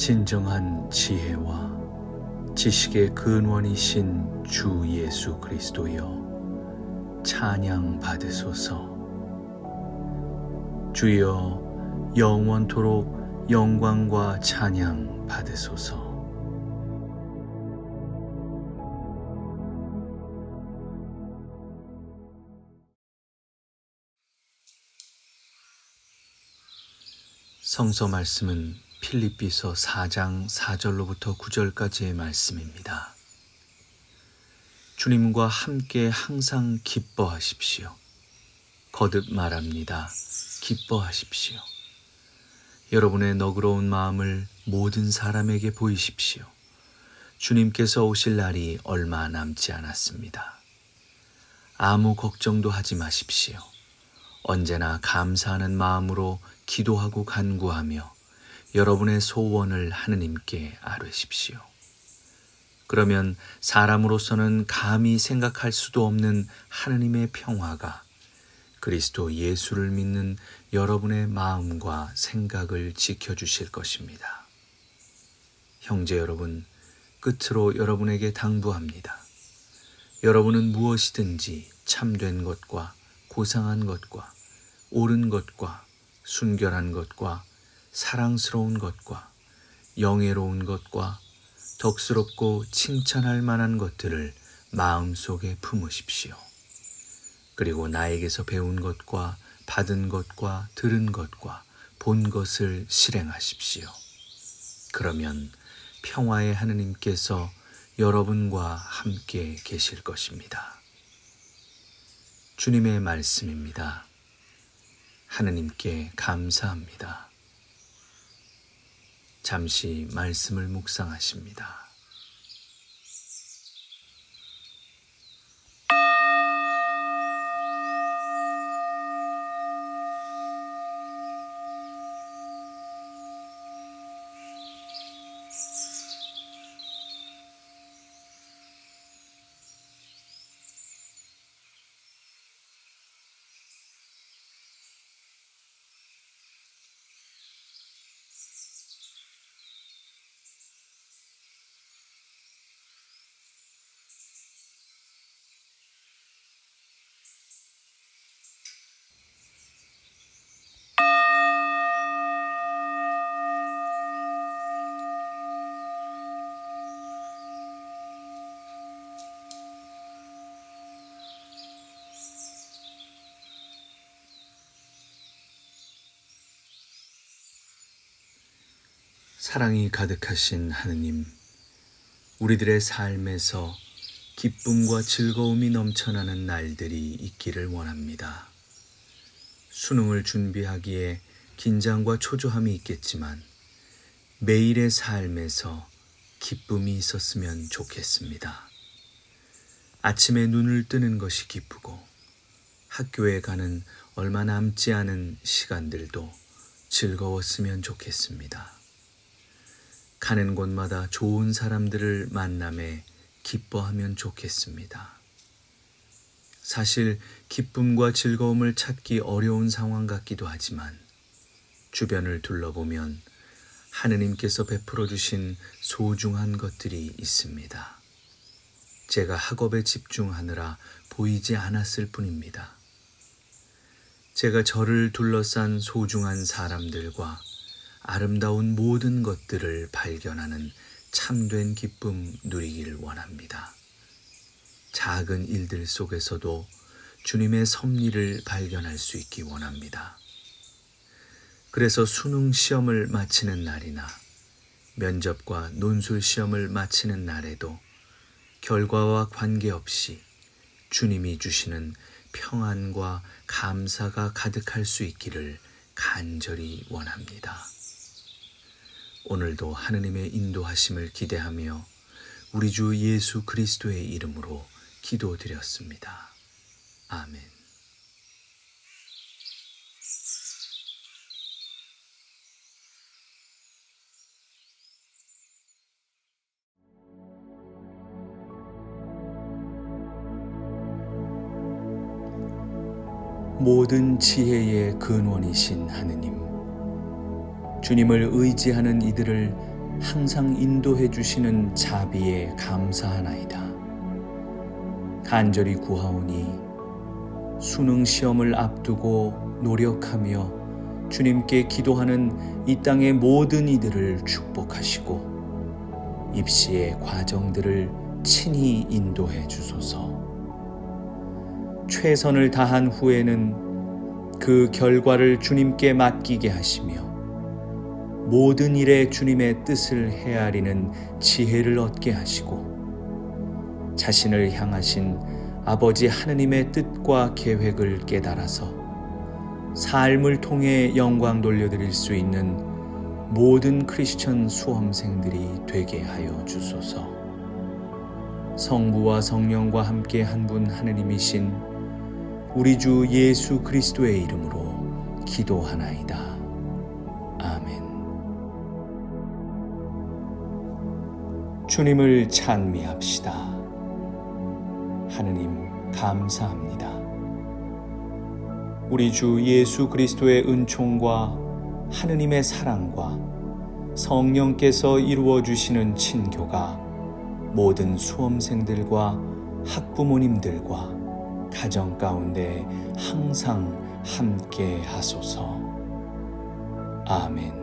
진정한 지혜와 지식의 근원이신 주 예수 그리스도여 찬양 받으소서. 주여 영원토록 영광과 찬양 받으소서. 성서 말씀은 필립비서 4장 4절로부터 9절까지의 말씀입니다. 주님과 함께 항상 기뻐하십시오. 거듭 말합니다. 기뻐하십시오. 여러분의 너그러운 마음을 모든 사람에게 보이십시오. 주님께서 오실 날이 얼마 남지 않았습니다. 아무 걱정도 하지 마십시오. 언제나 감사하는 마음으로 기도하고 간구하며 여러분의 소원을 하느님께 아뢰십시오. 그러면 사람으로서는 감히 생각할 수도 없는 하느님의 평화가 그리스도 예수를 믿는 여러분의 마음과 생각을 지켜주실 것입니다. 형제 여러분, 끝으로 여러분에게 당부합니다. 여러분은 무엇이든지 참된 것과 고상한 것과 옳은 것과 순결한 것과 사랑스러운 것과 영예로운 것과 덕스럽고 칭찬할 만한 것들을 마음속에 품으십시오. 그리고 나에게서 배운 것과 받은 것과 들은 것과 본 것을 실행하십시오. 그러면 평화의 하느님께서 여러분과 함께 계실 것입니다. 주님의 말씀입니다. 하느님께 감사합니다. 잠시 말씀을 묵상하십니다. 사랑이 가득하신 하느님, 우리들의 삶에서 기쁨과 즐거움이 넘쳐나는 날들이 있기를 원합니다. 수능을 준비하기에 긴장과 초조함이 있겠지만 매일의 삶에서 기쁨이 있었으면 좋겠습니다. 아침에 눈을 뜨는 것이 기쁘고 학교에 가는 얼마 남지 않은 시간들도 즐거웠으면 좋겠습니다. 가는 곳마다 좋은 사람들을 만남에 기뻐하면 좋겠습니다. 사실 기쁨과 즐거움을 찾기 어려운 상황 같기도 하지만 주변을 둘러보면 하느님께서 베풀어 주신 소중한 것들이 있습니다. 제가 학업에 집중하느라 보이지 않았을 뿐입니다. 제가 저를 둘러싼 소중한 사람들과 아름다운 모든 것들을 발견하는 참된 기쁨 누리기를 원합니다. 작은 일들 속에서도 주님의 섭리를 발견할 수 있기 원합니다. 그래서 수능 시험을 마치는 날이나 면접과 논술 시험을 마치는 날에도 결과와 관계없이 주님이 주시는 평안과 감사가 가득할 수 있기를 간절히 원합니다. 오늘도 하느님의 인도하심을 기대하며 우리 주 예수 그리스도의 이름으로 기도드렸습니다. 아멘. 모든 지혜의 근원이신 하느님. 주님을 의지하는 이들을 항상 인도해 주시는 자비에 감사하나이다. 간절히 구하오니 수능 시험을 앞두고 노력하며 주님께 기도하는 이 땅의 모든 이들을 축복하시고 입시의 과정들을 친히 인도해 주소서. 최선을 다한 후에는 그 결과를 주님께 맡기게 하시며 모든 일에 주님의 뜻을 헤아리는 지혜를 얻게 하시고 자신을 향하신 아버지 하느님의 뜻과 계획을 깨달아서 삶을 통해 영광 돌려드릴 수 있는 모든 크리스천 수험생들이 되게 하여 주소서. 성부와 성령과 함께 한 분 하느님이신 우리 주 예수 그리스도의 이름으로 기도하나이다. 주님을 찬미합시다. 하느님 감사합니다. 우리 주 예수 그리스도의 은총과 하느님의 사랑과 성령께서 이루어 주시는 친교가 모든 수험생들과 학부모님들과 가정 가운데 항상 함께 하소서. 아멘.